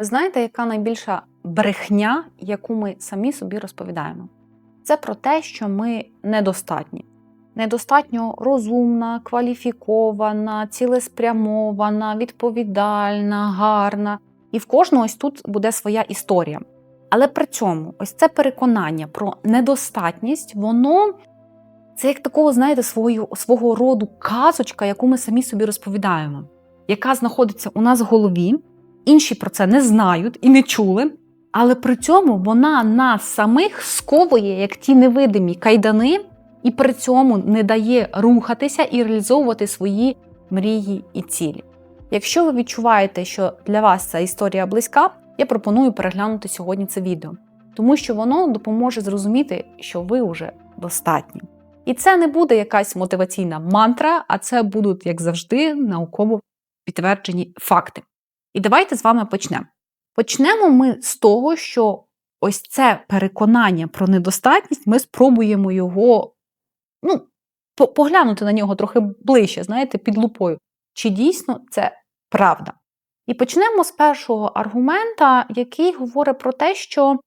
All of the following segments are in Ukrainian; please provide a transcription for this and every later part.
Ви знаєте, яка найбільша брехня, яку ми самі собі розповідаємо? Це про те, що ми недостатні. Недостатньо розумна, кваліфікована, цілеспрямована, відповідальна, гарна. І в кожного ось тут буде своя історія. Але при цьому ось це переконання про недостатність, воно це як такого, знаєте, свого, свого роду казочка, яку ми самі собі розповідаємо, яка знаходиться у нас в голові. Інші про це не знають і не чули, але при цьому вона нас самих сковує, як ті невидимі кайдани, і при цьому не дає рухатися і реалізовувати свої мрії і цілі. Якщо ви відчуваєте, що для вас ця історія близька, я пропоную переглянути сьогодні це відео, тому що воно допоможе зрозуміти, що ви вже достатні. І це не буде якась мотиваційна мантра, а це будуть, як завжди, науково підтверджені факти. І давайте з вами почнемо. Почнемо ми з того, що ось це переконання про недостатність, ми спробуємо його ну, поглянути на нього трохи ближче, знаєте, під лупою. Чи дійсно це правда? І почнемо з першого аргумента, який говорить про те, що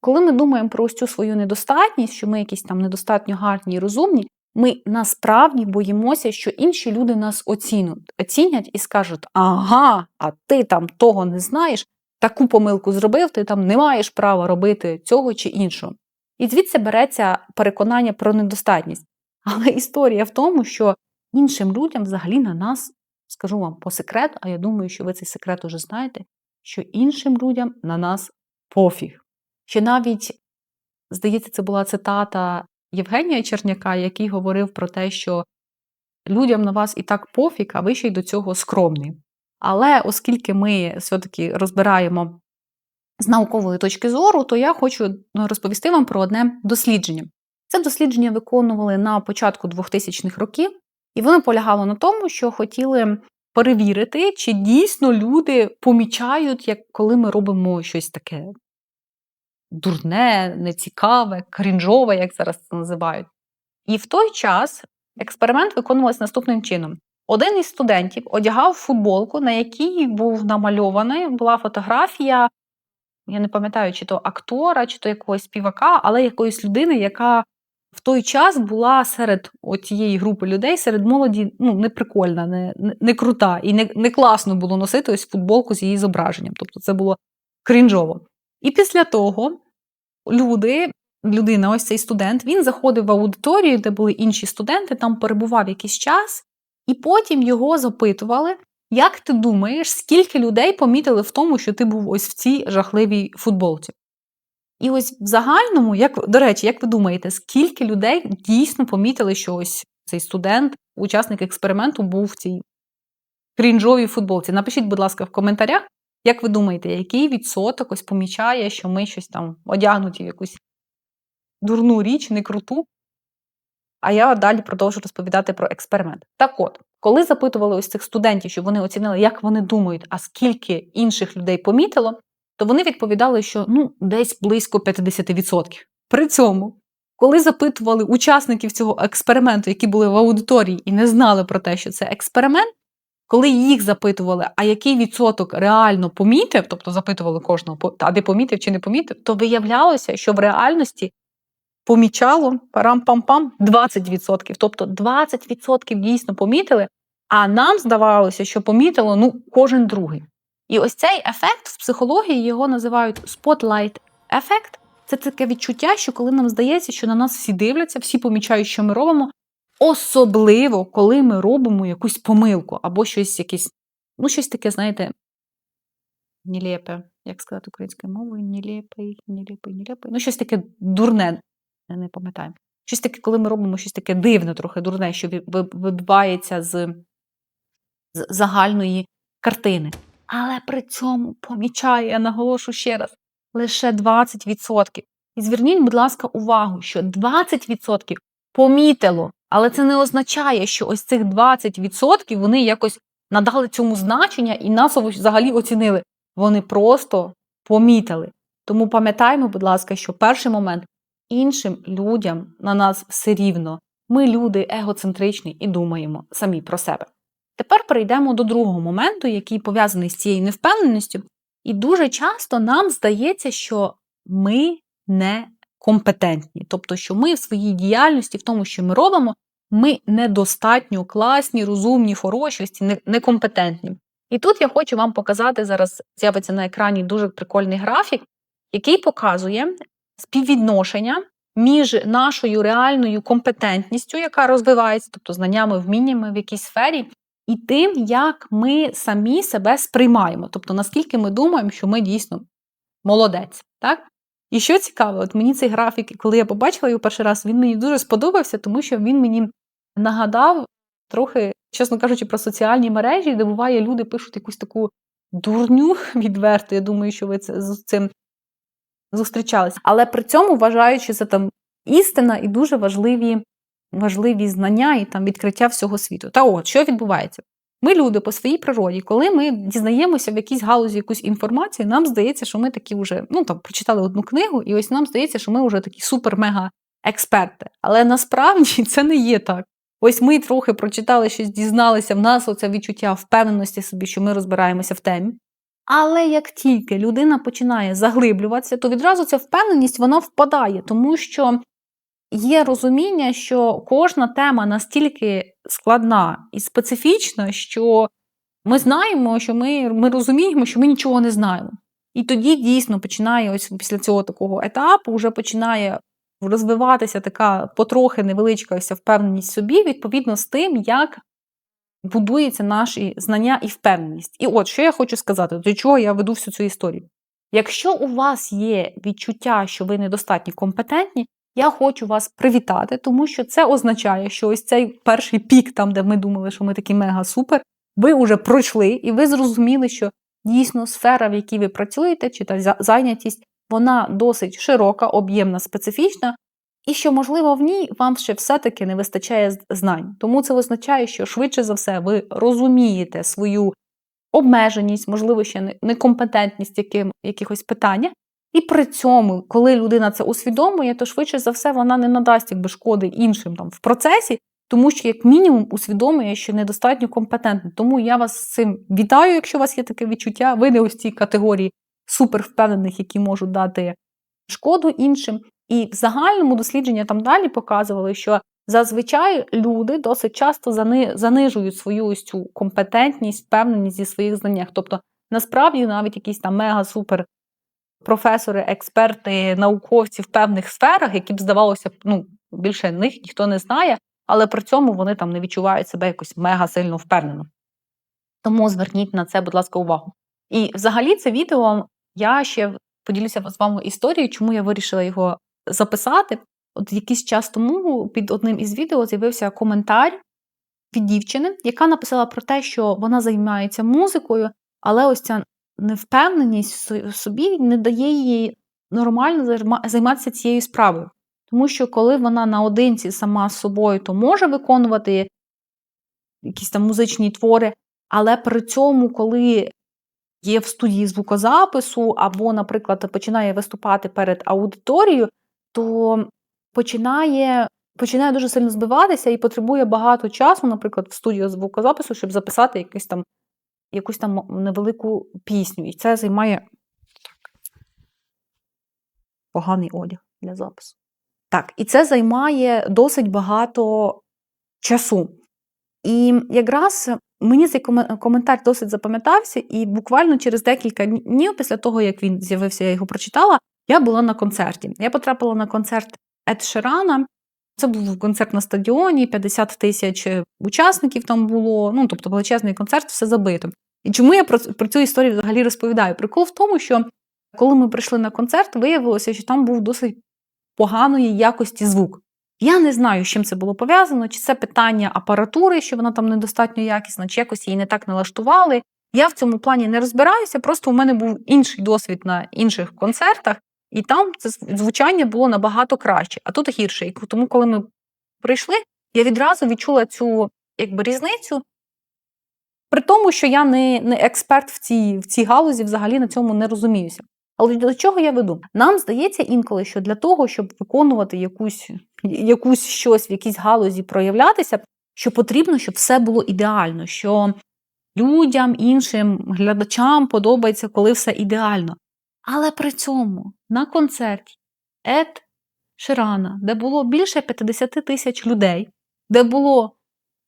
коли ми думаємо про ось цю свою недостатність, що ми якісь там недостатньо гарні і розумні, ми насправді боїмося, що інші люди нас оцінуть, оцінять і скажуть: ага, а ти там того не знаєш, таку помилку зробив, ти там не маєш права робити цього чи іншого. І звідси береться переконання про недостатність. Але історія в тому, що іншим людям взагалі на нас, скажу вам по секрету, а я думаю, що ви цей секрет уже знаєте, що іншим людям на нас пофіг. Що навіть, здається, це була цитата Євгенія Черняка, який говорив про те, що людям на вас і так пофіг, а ви ще й до цього скромні. Але оскільки ми все-таки розбираємо з наукової точки зору, то я хочу розповісти вам про одне дослідження. Це дослідження виконували на початку 2000-х років, і воно полягало на тому, що хотіли перевірити, чи дійсно люди помічають, як коли ми робимо щось таке дурне, нецікаве, крінжове, як зараз це називають. І в той час експеримент виконувався наступним чином: один із студентів одягав футболку, на якій був намальований, була фотографія. Я не пам'ятаю, чи то актора, чи то якогось співака, але якоїсь людини, яка в той час була серед цієї групи людей, серед молоді, ну, прикольна, не, не крута, і не не класно було носити ось футболку з її зображенням. Тобто це було крінжово. І після того люди, людина, ось цей студент, він заходив в аудиторію, де були інші студенти, там перебував якийсь час, і потім його запитували, як ти думаєш, скільки людей помітили в тому, що ти був ось в цій жахливій футболці? І ось в загальному, як до речі, як ви думаєте, скільки людей дійсно помітили, що ось цей студент, учасник експерименту, був в цій крінжовій футболці? Напишіть, будь ласка, в коментарях, як ви думаєте, який відсоток ось помічає, що ми щось там одягнуті в якусь дурну річ, не круту? А я далі продовжу розповідати про експеримент. Так от, коли запитували ось цих студентів, щоб вони оцінили, як вони думають, а скільки інших людей помітило, то вони відповідали, що ну, десь близько 50%. При цьому, коли запитували учасників цього експерименту, які були в аудиторії і не знали про те, що це експеримент, коли їх запитували, а який відсоток реально помітив, тобто запитували кожного, а де помітив чи не помітив, то виявлялося, що в реальності помічало парам-пам-пам 20%. Тобто 20% дійсно помітили, а нам здавалося, що помітило ну, кожен другий. І ось цей ефект в психології його називають spotlight ефект. Це таке відчуття, що коли нам здається, що на нас всі дивляться, всі помічають, що ми робимо, Особливо, коли ми робимо якусь помилку або щось якесь, ну, щось таке, знаєте, нелепе, як сказати українською мовою, нелепий, нелепий, нелепий. Ну, щось таке дурне, я не пам'ятаю. Щось таке, коли ми робимо щось таке дивне, трохи дурне, що вибивається з, з загальної картини. Але при цьому помічає, я наголошу ще раз, лише 20%. І зверніть, будь ласка, увагу, що 20% помітило але це не означає, що ось цих 20% вони якось надали цьому значення і нас взагалі оцінили. Вони просто помітили. Тому пам'ятаємо, будь ласка, що перший момент іншим людям на нас все рівно. Ми люди егоцентричні і думаємо самі про себе. Тепер перейдемо до другого моменту, який пов'язаний з цією невпевненістю, І дуже часто нам здається, що ми не компетентні, тобто, що ми в своїй діяльності, в тому, що ми робимо, ми недостатньо класні, розумні, хороші, некомпетентні. І тут я хочу вам показати зараз з'явиться на екрані дуже прикольний графік, який показує співвідношення між нашою реальною компетентністю, яка розвивається, тобто знаннями, вміннями в якійсь сфері, і тим, як ми самі себе сприймаємо, тобто наскільки ми думаємо, що ми дійсно молодець. так? І що цікаво, от мені цей графік, коли я побачила його перший раз, він мені дуже сподобався, тому що він мені нагадав трохи, чесно кажучи, про соціальні мережі, де буває, люди пишуть якусь таку дурню відверто. Я думаю, що ви це з цим зустрічалися. Але при цьому вважаючи це там істина і дуже важливі важливі знання і там відкриття всього світу. Та от, що відбувається? Ми, люди, по своїй природі, коли ми дізнаємося в якійсь галузі якусь інформацію, нам здається, що ми такі вже ну там прочитали одну книгу, і ось нам здається, що ми вже такі супер-мега-експерти. Але насправді це не є так. Ось ми трохи прочитали щось, дізналися, в нас оце відчуття впевненості собі, що ми розбираємося в темі. Але як тільки людина починає заглиблюватися, то відразу ця впевненість вона впадає, тому що є розуміння, що кожна тема настільки складна і специфічна, що ми знаємо, що ми, ми розуміємо, що ми нічого не знаємо. І тоді дійсно починає ось після цього такого етапу вже починає розвиватися така потрохи невеличка ось впевненість в собі, відповідно з тим, як будуються наші знання і впевненість. І от що я хочу сказати, до чого я веду всю цю історію. Якщо у вас є відчуття, що ви недостатньо компетентні, я хочу вас привітати, тому що це означає, що ось цей перший пік, там, де ми думали, що ми такі мега-супер, ви вже пройшли, і ви зрозуміли, що дійсно сфера, в якій ви працюєте, чи та зайнятість, вона досить широка, об'ємна, специфічна, і що, можливо, в ній вам ще все-таки не вистачає знань. Тому це означає, що швидше за все ви розумієте свою обмеженість, можливо, ще некомпетентність яким, якихось питання. І при цьому, коли людина це усвідомує, то швидше за все вона не надасть якби шкоди іншим там в процесі, тому що, як мінімум, усвідомує, що недостатньо компетентно. Тому я вас з цим вітаю, якщо у вас є таке відчуття. Ви не ось цій категорії супервпевнених, які можуть дати шкоду іншим. І в загальному дослідження там далі показували, що зазвичай люди досить часто занижують свою ось цю компетентність, впевненість зі своїх знаннях. Тобто, насправді, навіть якісь там мега-супер професори, експерти, науковці в певних сферах, які б здавалося, ну більше них ніхто не знає, але при цьому вони там не відчувають себе якось мега сильно впевнено. Тому зверніть на це, будь ласка, увагу. І взагалі це відео я ще поділюся з вами історією, чому я вирішила його записати. От якийсь час тому під одним із відео з'явився коментар від дівчини, яка написала про те, що вона займається музикою, але ось ця невпевненість в собі не дає їй нормально займатися цією справою. Тому що коли вона наодинці сама з собою, то може виконувати якісь там музичні твори, але при цьому, коли є в студії звукозапису, або, наприклад, починає виступати перед аудиторією, то починає починає дуже сильно збиватися і потребує багато часу, наприклад, в студію звукозапису, щоб записати якийсь там якусь там невелику пісню. І це займає поганий одяг для запису. Так, і це займає досить багато часу. І якраз мені цей коментар досить запам'ятався, і буквально через декілька днів після того, як він з'явився, я його прочитала, я була на концерті. Я потрапила на концерт Ед Ширана. Це був концерт на стадіоні, 50 тисяч учасників там було. Ну, тобто величезний концерт, все забито. І чому я про, про цю історію взагалі розповідаю? Прикол в тому, що коли ми прийшли на концерт, виявилося, що там був досить поганої якості звук. Я не знаю, з чим це було пов'язано, чи це питання апаратури, що вона там недостатньо якісна, чи якось її не так налаштували. Я в цьому плані не розбираюся, просто у мене був інший досвід на інших концертах, і там це звучання було набагато краще, а тут гірше. І тому, коли ми прийшли, я відразу відчула цю якби різницю. При тому, що я не не експерт в цій в цій галузі, взагалі на цьому не розуміюся. Але до чого я веду? Нам здається інколи, що для того, щоб виконувати якусь якусь щось в якійсь галузі проявлятися, що потрібно, щоб все було ідеально. що людям, іншим глядачам подобається, коли все ідеально. Але при цьому на концерті Ед Ширана, де було більше 50 тисяч людей, де було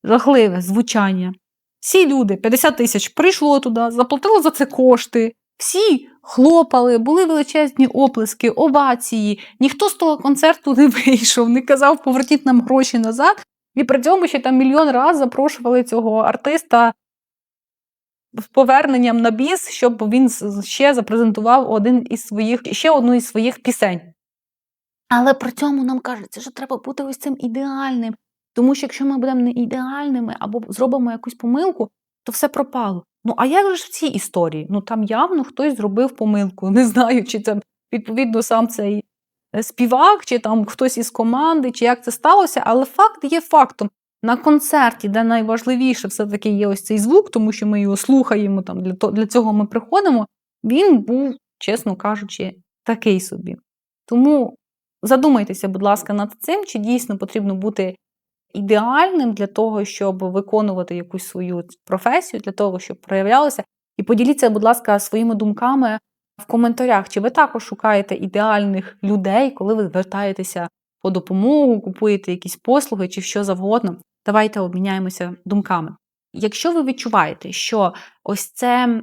жахливе звучання. Всі люди, 50 тисяч, прийшло туди, заплатило за це кошти. Всі хлопали, були величезні оплески, овації. Ніхто з того концерту не вийшов, не казав, поверніть нам гроші назад. І при цьому ще там мільйон разів запрошували цього артиста з поверненням на біс, щоб він ще запрезентував один із своїх, ще одну із своїх пісень. Але при цьому нам кажеться, що треба бути ось цим ідеальним. Тому що якщо ми будемо не ідеальними або зробимо якусь помилку, то все пропало. Ну а як же ж в цій історії? Ну там явно хтось зробив помилку. Не знаю, чи це відповідно сам цей е, співак, чи там хтось із команди, чи як це сталося, але факт є фактом. На концерті, де найважливіше все-таки є ось цей звук, тому що ми його слухаємо, там для, цього ми приходимо, він був, чесно кажучи, такий собі. Тому задумайтеся, будь ласка, над цим, чи дійсно потрібно бути ідеальним для того, щоб виконувати якусь свою професію, для того, щоб проявлялося. І поділіться, будь ласка, своїми думками в коментарях, чи ви також шукаєте ідеальних людей, коли ви звертаєтеся по допомогу, купуєте якісь послуги чи що завгодно. Давайте обміняємося думками. Якщо ви відчуваєте, що ось це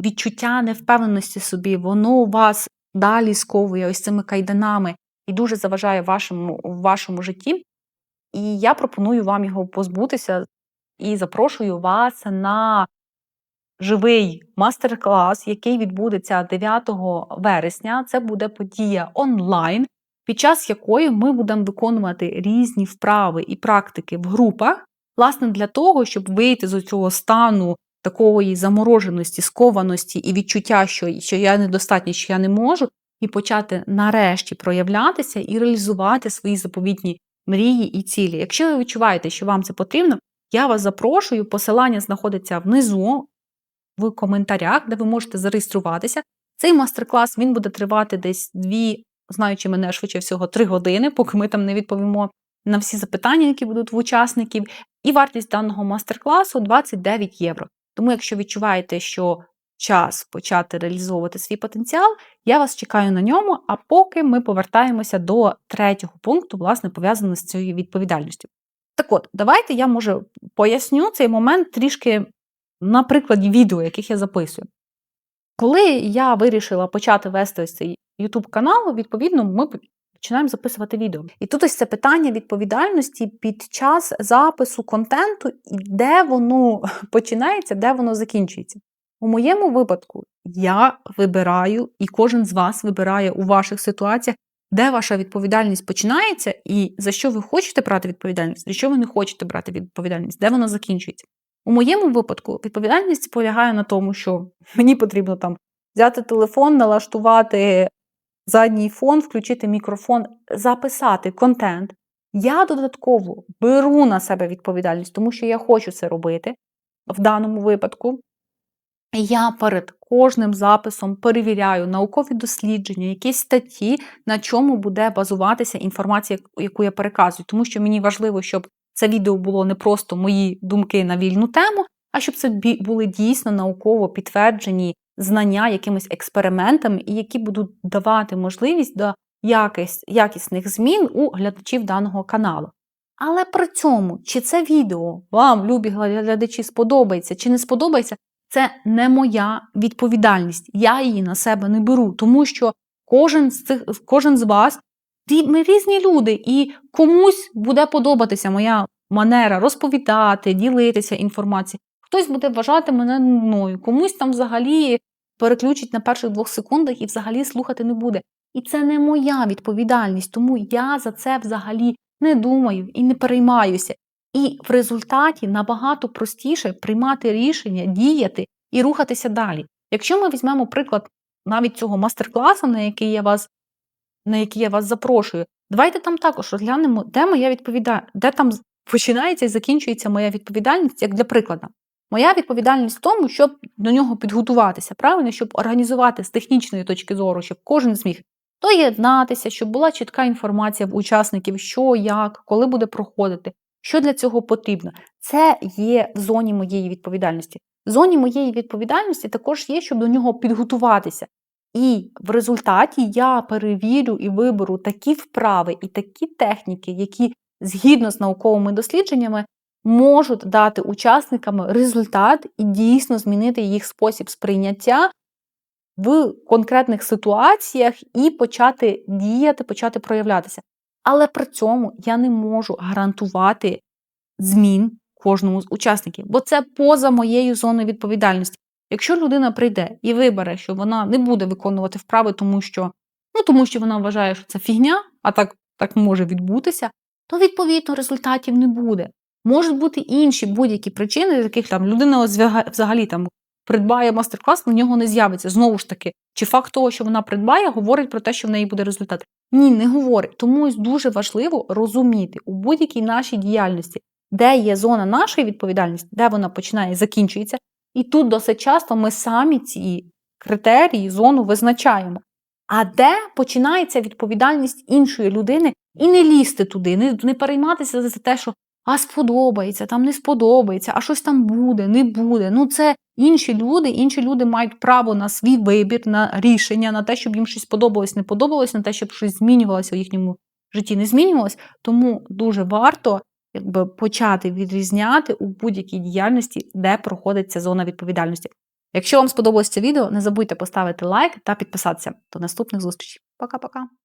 відчуття невпевненості собі, воно вас далі сковує ось цими кайданами і дуже заважає вашому, вашому житті, і я пропоную вам його позбутися і запрошую вас на живий мастер-клас, який відбудеться 9 вересня. Це буде подія онлайн, під час якої ми будемо виконувати різні вправи і практики в групах, власне, для того, щоб вийти з цього стану такої замороженості, скованості і відчуття, що, що я недостатньо, що я не можу, і почати нарешті проявлятися і реалізувати свої заповітні мрії і цілі. Якщо ви відчуваєте, що вам це потрібно, я вас запрошую. Посилання знаходиться внизу в коментарях, де ви можете зареєструватися. Цей мастер-клас він буде тривати десь дві, знаючи мене швидше всього, три години, поки ми там не відповімо на всі запитання, які будуть в учасників. І вартість даного мастер-класу 29 євро. Тому, якщо відчуваєте, що час почати реалізовувати свій потенціал, я вас чекаю на ньому. А поки ми повертаємося до третього пункту, власне, пов'язаного з цією відповідальністю. Так от, давайте я може поясню цей момент трішки на прикладі відео, яких я записую. Коли я вирішила почати вести ось цей YouTube канал, відповідно, ми починаємо записувати відео. І тут ось це питання відповідальності під час запису контенту, і де воно починається, де воно закінчується. У моєму випадку я вибираю, і кожен з вас вибирає у ваших ситуаціях, де ваша відповідальність починається, і за що ви хочете брати відповідальність, за що ви не хочете брати відповідальність, де вона закінчується. У моєму випадку відповідальність полягає на тому, що мені потрібно там взяти телефон, налаштувати задній фон, включити мікрофон, записати контент. Я додатково беру на себе відповідальність, тому що я хочу це робити в даному випадку. Я перед кожним записом перевіряю наукові дослідження, якісь статті, на чому буде базуватися інформація, яку я переказую, тому що мені важливо, щоб це відео було не просто мої думки на вільну тему, а щоб це були дійсно науково підтверджені знання якимись експериментами, і які будуть давати можливість до якість, якісних змін у глядачів даного каналу. Але при цьому, чи це відео вам, любі глядачі, сподобається, чи не сподобається, це не моя відповідальність. Я її на себе не беру, тому що кожен з цих, кожен з вас, ми різні люди, і комусь буде подобатися моя манера розповідати, ділитися інформацією. Хтось буде вважати мене нудною, комусь там взагалі переключить на перших двох секундах і взагалі слухати не буде. І це не моя відповідальність, тому я за це взагалі не думаю і не переймаюся. І в результаті набагато простіше приймати рішення, діяти і рухатися далі. Якщо ми візьмемо приклад навіть цього мастер-класу, на який я вас на який я вас запрошую, давайте там також розглянемо, де моя відповідальність, де там починається і закінчується моя відповідальність, як для прикладу. Моя відповідальність в тому, щоб до нього підготуватися, правильно, щоб організувати з технічної точки зору, щоб кожен зміг доєднатися, щоб була чітка інформація в учасників, що, як, коли буде проходити, що для цього потрібно. Це є в зоні моєї відповідальності. В зоні моєї відповідальності також є, щоб до нього підготуватися. І в результаті я перевірю і виберу такі вправи і такі техніки, які згідно з науковими дослідженнями можуть дати учасникам результат і дійсно змінити їх спосіб сприйняття в конкретних ситуаціях і почати діяти, почати проявлятися. Але при цьому я не можу гарантувати змін кожному з учасників, бо це поза моєю зоною відповідальності. Якщо людина прийде і вибере, що вона не буде виконувати вправи, тому що ну тому що вона вважає, що це фігня, а так, так може відбутися, то відповідно результатів не буде. Можуть бути інші будь-які причини, з яких там людина взагалі там придбає мастер-клас, на нього не з'явиться. Знову ж таки, чи факт того, що вона придбає, говорить про те, що в неї буде результат. Ні, не говорить. Тому дуже важливо розуміти у будь-якій нашій діяльності, де є зона нашої відповідальності, де вона починає і закінчується. І тут досить часто ми самі ці критерії, зону визначаємо. А де починається відповідальність іншої людини і не лізти туди, не, не перейматися за те, що а сподобається, там не сподобається, а щось там буде, не буде. Ну, це інші люди, інші люди мають право на свій вибір, на рішення, на те, щоб їм щось подобалось, не подобалось, на те, щоб щось змінювалося в їхньому житті, не змінювалось. Тому дуже варто якби, почати відрізняти у будь-якій діяльності, де проходить ця зона відповідальності. Якщо вам сподобалось це відео, не забудьте поставити лайк та підписатися. До наступних зустрічей. Пока-пока.